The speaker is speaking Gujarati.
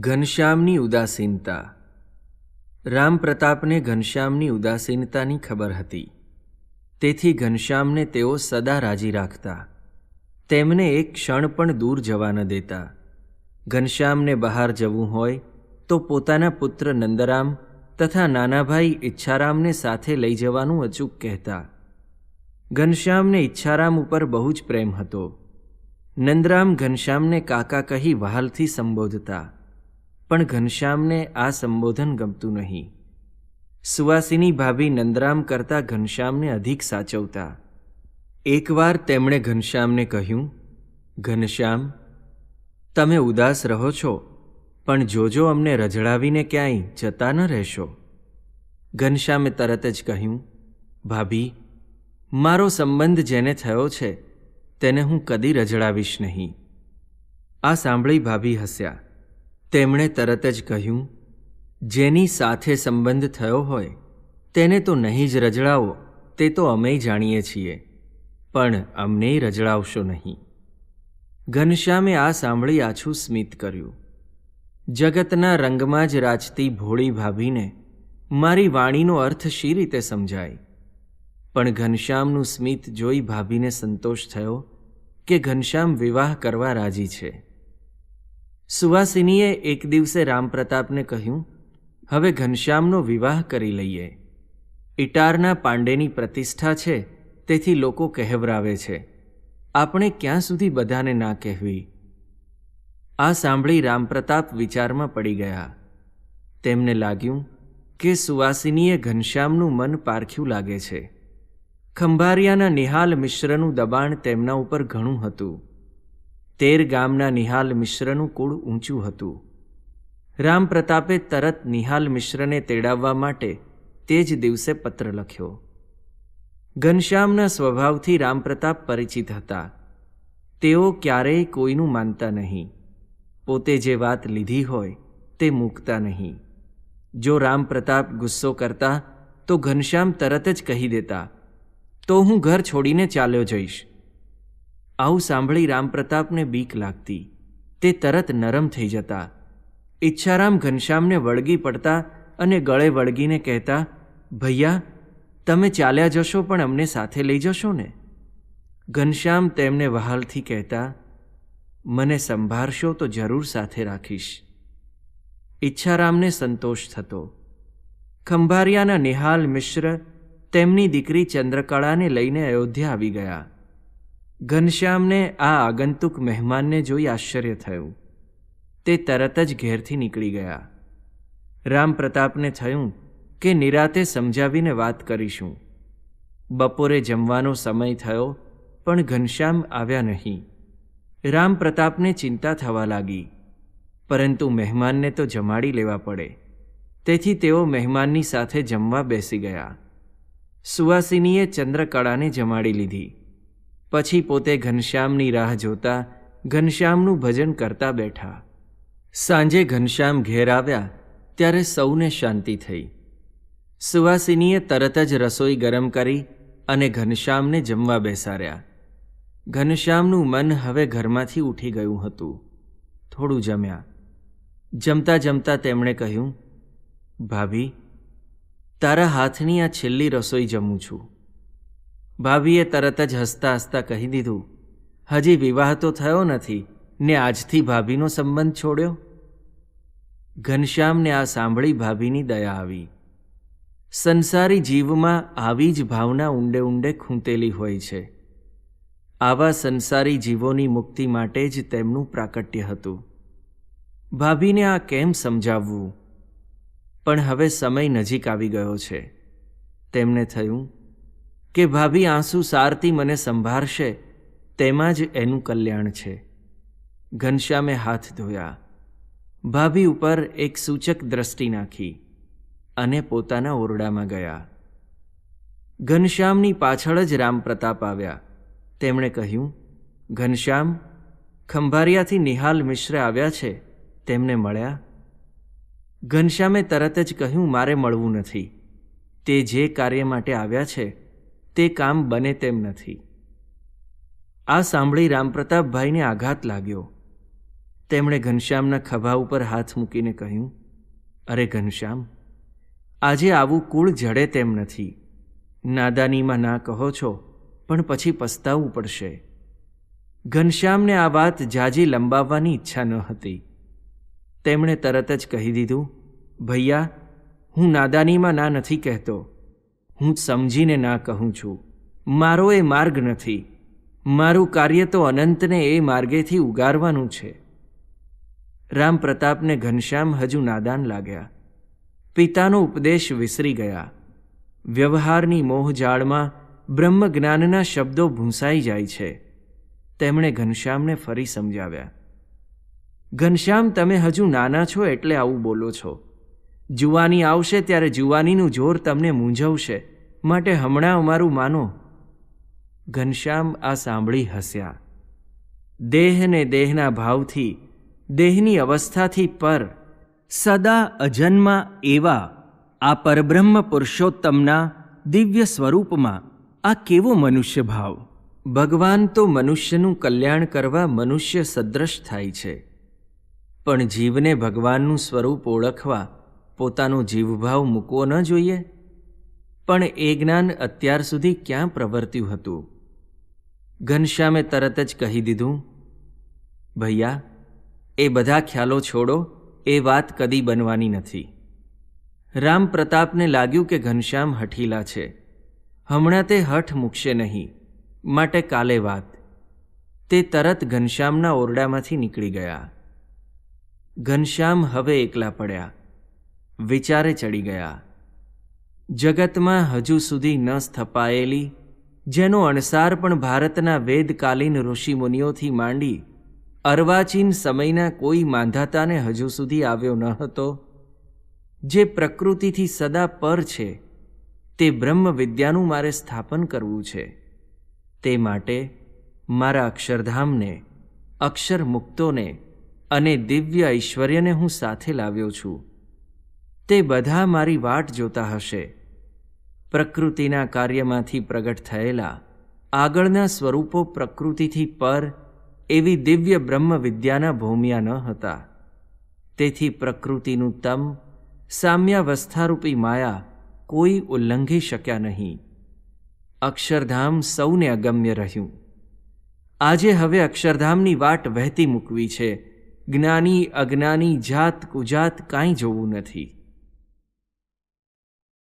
ઘનશ્યામની ઉદાસીનતા. રામપ્રતાપને ઘનશ્યામની ઉદાસીનતાની ખબર હતી. તેથી ઘનશ્યામને તેઓ સદા રાજી રાખતા. તેમને એક ક્ષણ પણ દૂર જવા ન દેતા. ઘનશ્યામને બહાર જવું હોય, તો પોતાના પુત્ર નંદરામ તથા નાના ભાઈ ઈચ્છારામને સાથે લઈ જવાનું અચૂક કહેતા. ઘનશ્યામને ઈચ્છારામ ઉપર બહુ જ પ્રેમ હતો. નંદરામ ઘનશ્યામને કાકા કહી વહાલથી સંબોધતા. પણ ઘનશ્યામને આ સંબોધન ગમતું નહીં. સુવાસીની ભાભી નંદરામ કરતાં ઘનશ્યામને અધિક સાચવતા. એકવાર તેમણે ઘનશ્યામને કહ્યું, ઘનશ્યામ, તમે ઉદાસ રહો છો, પણ જોજો અમને રજડાવીને ક્યાંય જતા ન રહેશો. ઘનશ્યામે તરત જ કહ્યું, ભાભી, મારો સંબંધ જેને થયો છે, તેને હું કદી રજડાવીશ નહીં. આ સાંભળી ભાભી હસ્યા. તેમણે તરત જ કહ્યું, જેની સાથે સંબંધ થયો હોય, તેને તો નહીં જ રજડાવો, તે તો અમે જાણીએ છીએ, પણ અમને રજડાવશો નહીં. ઘનશ્યામે આ સાંભળી આછું સ્મિત કર્યું. જગતના રંગમાં જ રાજતી ભોળી ભાભીને મારી વાણીનો અર્થ શી રીતે સમજાય? પણ ઘનશ્યામનું સ્મિત જોઈ ભાભીને સંતોષ થયો કે ઘનશ્યામ વિવાહ કરવા રાજી છે. સુવાસિનીએ એક દિવસે રામપ્રતાપને કહ્યું, હવે ઘનશ્યામનો વિવાહ કરી લઈએ. ઇટારના પાંડેની પ્રતિષ્ઠા છે, તેથી લોકો કહેવરાવે છે. આપણે ક્યાં સુધી બધાને ના કહેવી? આ સાંભળી રામપ્રતાપ વિચારમાં પડી ગયા. તેમને લાગ્યું કે સુવાસિનીએ ઘનશ્યામનું મન પારખ્યું લાગે છે. ખંભારિયાના નિહાલ મિશ્રનું દબાણ તેમના ઉપર ઘણું હતું. તેર ગામના નિહાલ મિશ્રનું કુળ ઊંચું હતું. રામ પ્રતાપે તરત નિહાલ મિશ્રને તેડાવવા માટે તે જ દિવસે પત્ર લખ્યો. ઘનશ્યામના સ્વભાવથી રામપ્રતાપ પરિચિત હતા. તેઓ ક્યારેય કોઈનું માનતા નહીં. પોતે જે વાત લીધી હોય તે મૂકતા નહીં. જો રામપ્રતાપ ગુસ્સો કરતા તો ઘનશ્યામ તરત જ કહી દેતા, તો હું ઘર છોડીને ચાલ્યો જઈશ. આવું સાંભળી રામપ્રતાપને બીક લાગતી. તે તરત નરમ થઈ જતા. ઈચ્છારામ ઘનશ્યામને વળગી પડતા અને ગળે વળગીને કહેતા, ભૈયા, તમે ચાલ્યા જશો પણ અમને સાથે લઈ જશો ને? ઘનશ્યામ તેમને વહાલથી કહેતા, મને સંભાળશો તો જરૂર સાથે રાખીશ. ઈચ્છારામને સંતોષ થતો. ખંભારિયાના નિહાલ મિશ્ર તેમની દીકરી ચંદ્રકળાને લઈને અયોધ્યા આવી ગયા. ઘનશ્યામને, આ આગંતુક મહેમાનને જોઈ આશ્ચર્ય થયું. તે તરત જ ઘેરથી નીકળી ગયા. રામપ્રતાપને થયું કે નિરાતે સમજાવીને વાત કરીશું. બપોરે જમવાનો સમય થયો, પણ ઘનશ્યામ આવ્યા નહીં. રામપ્રતાપને ચિંતા થવા લાગી. પરંતુ મહેમાનને તો જમાડી લેવા પડે. તેથી તેઓ મહેમાનની સાથે જમવા બેસી ગયા. સુવાસિનીએ ચંદ્રકળાને જમાડી લીધી. પછી પોતે ઘનશ્યામની રાહ જોતા ઘનશ્યામનું ભજન કરતા બેઠા. સાંજે ઘનશ્યામ ઘેર આવ્યા, ત્યારે સૌને શાંતિ થઈ. સુવાસિનીએ તરત જ રસોઈ ગરમ કરી અને ઘનશ્યામને જમવા બેસાડ્યા. ઘનશ્યામનું મન હવે ઘરમાંથી ઉઠી ગયું હતું. થોડું જમ્યા. જમતા જમતા તેમણે કહ્યું, ભાભી, તારા હાથની આ છેલ્લી રસોઈ જમું છું. ભાભીએ તરત જ હસતા હસતા કહી દીધું, હજી વિવાહ તો થયો નથી, ને આજથી ભાભીનો સંબંધ છોડ્યો? ઘનશ્યામને આ સાંભળી ભાભીની દયા આવી. સંસારી જીવમાં આવી જ ભાવના ઊંડે ઊંડે ખૂંટેલી હોય છે. આવા સંસારી જીવોની મુક્તિ માટે જ તેમનું પ્રાકટ્ય હતું. ભાભીને આ કેમ સમજાવવું? પણ હવે સમય નજીક આવી ગયો છે. તેમને થયું કે ભાભી આંસુ સારતી મને સંભાળશે, તેમાં જ એનું કલ્યાણ છે. ઘનશ્યામે હાથ ધોયા. ભાભી ઉપર એક સૂચક દ્રષ્ટિ નાખી અને પોતાના ઓરડામાં ગયા. ઘનશ્યામની પાછળ જ રામપ્રતાપ આવ્યા. તેમણે કહ્યું, ઘનશ્યામ, ખંભારિયાથી નિહાલ મિશ્ર આવ્યા છે, તેમને મળ્યા? ઘનશ્યામે તરત જ કહ્યું, મારે મળવું નથી. તે જે કાર્ય માટે આવ્યા છે તે કામ બને તેમ નથી. આ સાંભળી રામપ્રતાપભાઈને આઘાત લાગ્યો. તેમણે ઘનશ્યામના ખભા ઉપર હાથ મૂકીને કહ્યું, અરે ઘનશ્યામ, આજે આવું કુળ જડે તેમ નથી. નાદાનીમાં ના કહો છો, પણ પછી પસ્તાવવું પડશે. ઘનશ્યામને આ વાત જાજી લંબાવવાની ઈચ્છા ન હતી. તેમણે તરત જ કહી દીધું, ભૈયા, હું નાદાનીમાં ના નથી કહેતો. હું સમજીને ના કહું છું. મારો એ માર્ગ નથી. મારું કાર્ય તો અનંતને એ માર્ગેથી ઉગારવાનું છે. રામ પ્રતાપને ઘનશ્યામ હજુ નાદાન લાગ્યા. પિતાનો ઉપદેશ વિસરી ગયા. વ્યવહારની મોહજાળમાં બ્રહ્મજ્ઞાનના શબ્દો ભૂંસાઈ જાય છે. તેમણે ઘનશ્યામને ફરી સમજાવ્યા. ઘનશ્યામ, તમે હજુ નાના છો એટલે આવું બોલો છો. જુવાની આવશે ત્યારે જુવાનીનું જોર તમને મૂંઝવશે. માટે હમણાં અમારું માનો. ઘનશ્યામ આ સાંભળી હસ્યા. દેહને દેહના ભાવથી, દેહની અવસ્થાથી પર, સદા અજન્મા એવા આ પરબ્રહ્મ પુરુષોત્તમના દિવ્ય સ્વરૂપમાં આ કેવો મનુષ્ય ભાવ ભગવાન તો મનુષ્યનું કલ્યાણ કરવા મનુષ્ય સદ્રશ થાય છે. પણ જીવને ભગવાનનું સ્વરૂપ ઓળખવા પોતાનો જીવભાવ મૂકવો ન જોઈએ. પણ એ જ્ઞાન અત્યાર સુધી ક્યાં પ્રવર્ત્યું હતું? ઘનશ્યામે તરત જ કહી દીધું, ભૈયા, એ બધા ખ્યાલો છોડો, એ વાત કદી બનવાની નથી. રામ પ્રતાપને લાગ્યું કે ઘનશ્યામ હઠીલા છે. હમણાં તે હઠ મૂકશે નહીં, માટે કાલે વાત. તે તરત ઘનશ્યામના ઓરડામાંથી નીકળી ગયા. ઘનશ્યામ હવે એકલા પડ્યા. વિચારે ચડી ગયા. જગતમાં હજુ સુધી ન સ્થપાયેલી, જેનો અણસાર પણ ભારતના વેદકાલીન ઋષિમુનિઓથી માંડી, અર્વાચીન સમયના કોઈ માંધાતાને હજુ સુધી આવ્યો ન હતો, જે પ્રકૃતિથી સદા પર છે, તે બ્રહ્મ વિદ્યાનું મારે સ્થાપન કરવું છે. તે માટે મારા અક્ષરધામને અક્ષર મુક્તોને અને દિવ્ય ઐશ્વર્યને હું સાથે લાવ્યો છું. તે બધા મારી વાટ જોતા હશે. પ્રકૃતિના કાર્યમાંથી પ્રગટ થયેલા આગળના સ્વરૂપો પ્રકૃતિથી પર એવી દિવ્ય બ્રહ્મ વિદ્યાના ભૌમ્યા ન હતા. તેથી પ્રકૃતિનું તમ સામ્યાવસ્થારૂપી માયા કોઈ ઉલ્લંઘી શક્યા નહીં. અક્ષરધામ સૌને અગમ્ય રહ્યું. આજે હવે અક્ષરધામની વાટ વહેતી મૂકવી છે. જ્ઞાની અજ્ઞાની જાત કુજાત કાંઈ જોવું નથી.